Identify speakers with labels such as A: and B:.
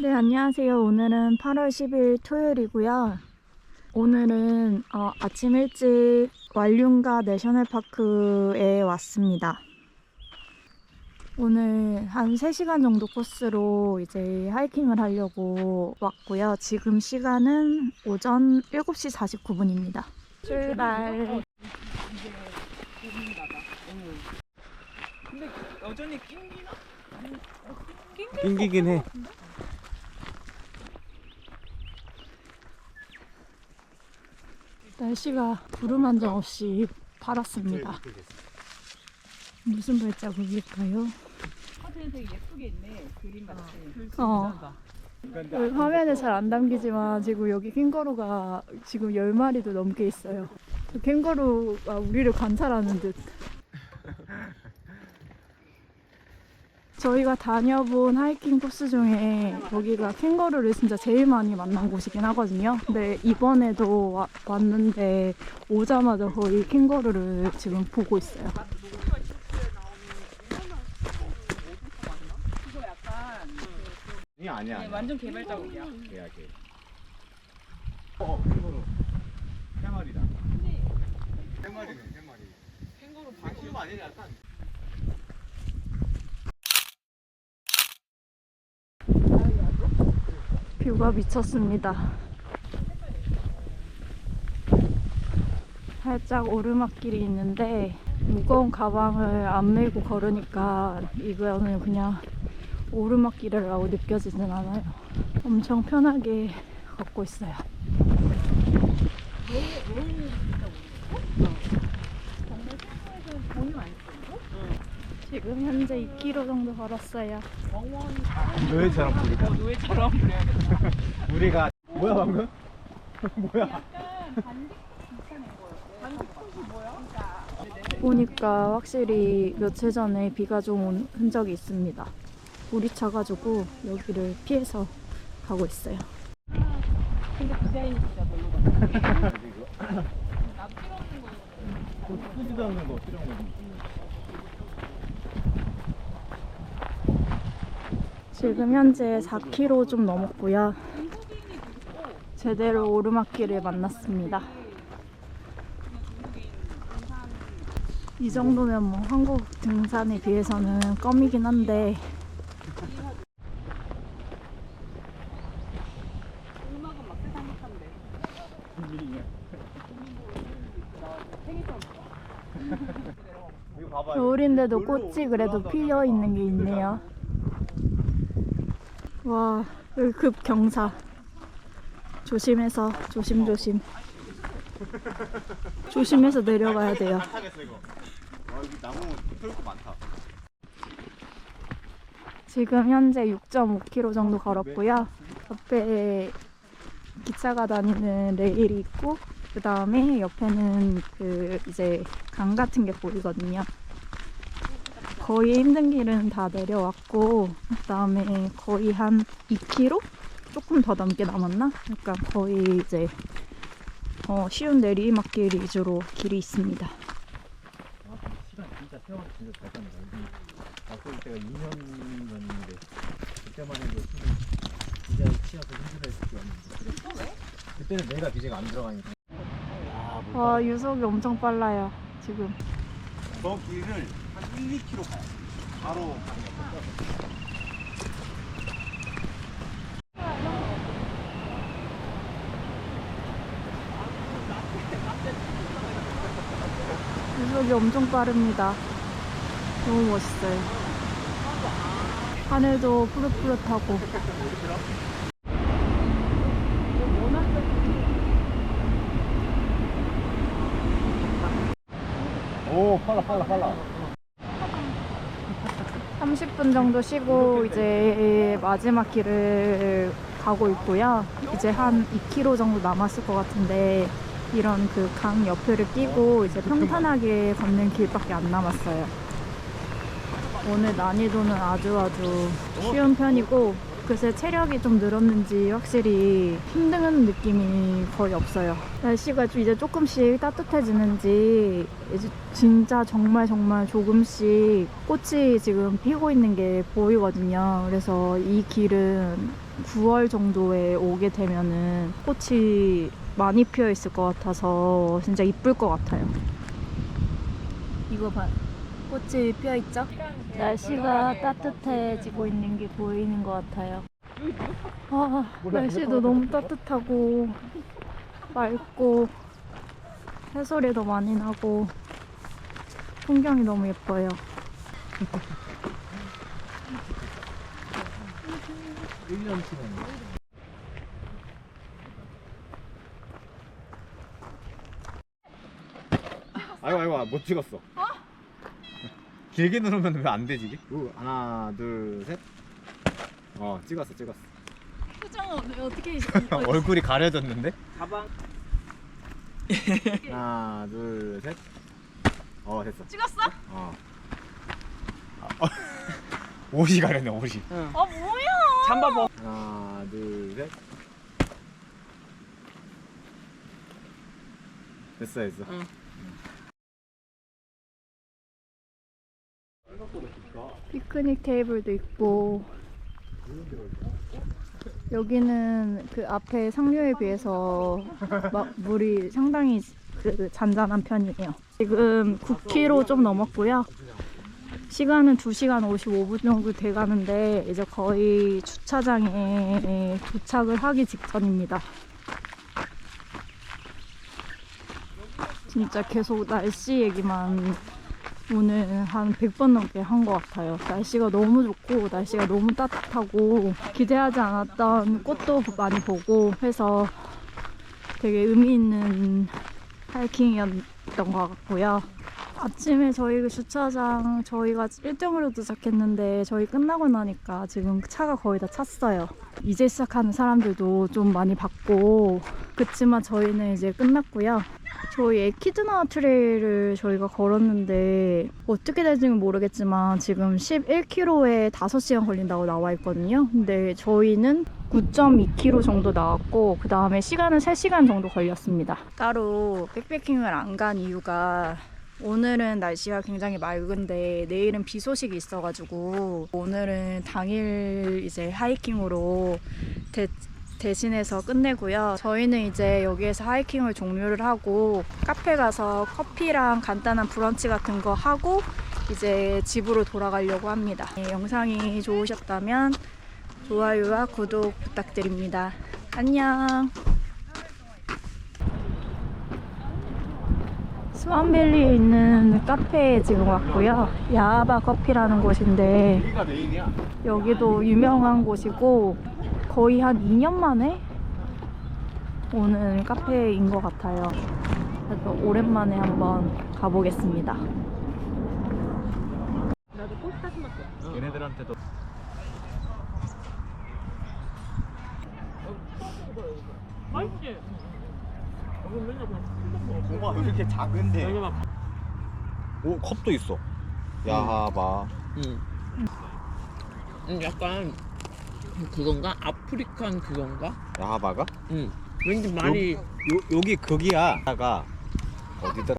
A: 네, 안녕하세요. 오늘은 8월 10일 토요일이고요. 오늘은 어, 아침 일찍 완륜가 내셔널파크에 왔습니다. 오늘 한 3시간 정도 코스로 이제 하이킹을 하려고 왔고요. 지금 시간은 오전 7시 49분입니다. 출발.
B: 근데 여전히 낑기나?
C: 낑기긴 해.
A: 날씨가 구름 한 점 없이 파랗습니다. 무슨 발자국일까요?
B: 사진에 되게 예쁘게 있네. 그림 같이.
A: 어. 여기 화면에 잘 안 담기지만 지금 여기 캥거루가 지금 10마리도 넘게 있어요. 그 캥거루가 우리를 관찰하는 듯. 저희가 다녀본 하이킹 코스 중에 여기가 캥거루를 진짜 제일 많이 만난 곳이긴 하거든요. 근데 이번에도 와- 왔는데 오자마자 거의 캥거루를 지금 보고 있어요.
C: 아니야. 아니야.
B: 완전 개발자국이야.
C: 계약해. 어, 캥거루. 세 마리다. 세 마리네, 세 마리.
B: 캥거루
C: 키우면 아니냐, 약
A: 뷰가 미쳤습니다. 살짝 오르막길이 있는데 무거운 가방을 안 메고 걸으니까 이거는 그냥 오르막길이라고 느껴지진 않아요. 엄청 편하게 걷고 있어요. 지금 현재 2km 정도 걸었어요.
C: 노예처럼 부르다.
B: 노예처럼 그래야겠다.
C: 우리가 뭐야 방금? 뭐야?
A: 보니까 확실히 며칠 전에 비가 좀 온 흔적이 있습니다. 물이 차가지고 여기를 피해서 가고 있어요.
B: 근데 디자인이 진짜 별로다. 나 필요없는 거.
C: 쓰지도 않는 거 필요한 거.
A: 지금 현재 4km 좀 넘었고요. 제대로 오르막길을 만났습니다. 이 정도면 뭐 한국 등산에 비해서는 껌이긴 한데. 겨울인데도 꽃이 그래도 피어 있는 게 있네요. 와, 여기 급 경사. 조심해서, 조심조심. 조심해서 내려가야 돼요. 지금 현재 6.5km 정도 걸었고요. 옆에 기차가 다니는 레일이 있고, 그 다음에 옆에는 그 이제 강 같은 게 보이거든요. 거의 힘든 길은 다 내려왔고, 그 다음에 거의 한 2km? 조금 더 넘게 남았나? 그러니까 거의 이제 어, 쉬운 내리막길 위주로 길이 있습니다.
C: 아, 시간 진짜 세월 진짜 잘 간다. 왔을 때가 2년 전인데 그때만 해도 디자인 치여서 힘들어했을 때였는데. 그때는 내가 비제가 안 들어가니까. 아,
A: 와, 유속이 엄청 빨라요, 지금.
C: 저 길을 한 1, 2km 가요. 바로.
A: 유속이 엄청 빠릅니다. 너무 멋있어요. 하늘도 푸릇푸릇하고.
C: 오, 빨라, 빨라, 빨라.
A: 30분 정도 쉬고 이제 마지막 길을 가고 있고요. 이제 한 2km 정도 남았을 것 같은데 이런 그 강 옆을 끼고 이제 평탄하게 걷는 길밖에 안 남았어요. 오늘 난이도는 아주 아주 쉬운 편이고 그새 체력이 좀 늘었는지 확실히 힘든 느낌이 거의 없어요. 날씨가 좀 이제 조금씩 따뜻해지는지 이제 진짜 정말 정말 조금씩 꽃이 지금 피고 있는 게 보이거든요. 그래서 이 길은 9월 정도에 오게 되면은 꽃이 많이 피어 있을 것 같아서 진짜 이쁠 것 같아요. 이거 봐. 꽃이 피어 있죠? 날씨가 따뜻해지고 있는 게 보이는 것 같아요. 아, 날씨도 너무 따뜻하고 맑고 해소리도 많이 나고 풍경이 너무 예뻐요.
C: 1년 치는 아이고 아이고 못 찍었어 길게 누르면 왜 안 되지 이게? 우, 하나 둘 셋 어 찍었어 찍었어
A: 표정은 어떻게
C: 얼굴이 가려졌는데?
B: 가방
C: 하나 둘 셋 어 됐어
A: 찍었어?
C: 어 아, 어. 옷이 가렸네 옷이
B: 응.
A: 아 뭐야?
B: 잠바 벗
C: 하나 둘 셋 됐어 됐어
B: 응.
A: 피크닉 테이블도 있고 여기는 그 앞에 상류에 비해서 막 물이 상당히 그 잔잔한 편이에요. 지금 9km 좀 넘었고요. 시간은 2시간 55분 정도 돼 가는데 이제 거의 주차장에 도착을 하기 직전입니다. 진짜 계속 날씨 얘기만 오늘 한 100번 넘게 한 것 같아요. 날씨가 너무 좋고, 날씨가 너무 따뜻하고, 기대하지 않았던 꽃도 많이 보고 해서 되게 의미 있는 하이킹이었던 것 같고요. 아침에 저희 그 주차장 저희가 1등으로 도착했는데 저희 끝나고 나니까 지금 차가 거의 다 찼어요. 이제 시작하는 사람들도 좀 많이 봤고 그치만 저희는 이제 끝났고요. 저희 에키드나 트레일을 저희가 걸었는데 어떻게 될지는 모르겠지만 지금 11km에 5시간 걸린다고 나와 있거든요. 근데 저희는 9.2km 정도 나왔고 그 다음에 시간은 3시간 정도 걸렸습니다. 따로 백패킹을 안 간 이유가 오늘은 날씨가 굉장히 맑은데 내일은 비 소식이 있어가지고 오늘은 당일 이제 하이킹으로 대, 대신해서 끝내고요. 저희는 이제 여기에서 하이킹을 종료를 하고 카페 가서 커피랑 간단한 브런치 같은 거 하고 이제 집으로 돌아가려고 합니다. 네, 영상이 좋으셨다면 좋아요와 구독 부탁드립니다. 안녕. 스완밸리에 있는 카페에 지금 왔고요. 야하바 커피라는 곳인데 여기도 유명한 곳이고 거의 한 2년 만에 오는 카페인 것 같아요. 그래서 오랜만에 한번 가보겠습니다.
C: 얘네들한테도
B: 맛있지? 여기 맨날 그냥 술 먹어
C: 뭐가 왜 이렇게 작은데
B: 여기만
C: 오 컵도 있어 야하바
B: 응. 음, 약간 그건가? 아프리칸 그건가?
C: 야하바가?
B: 응. 왠지 많이
C: 요, 여기 거기야 가 어디더라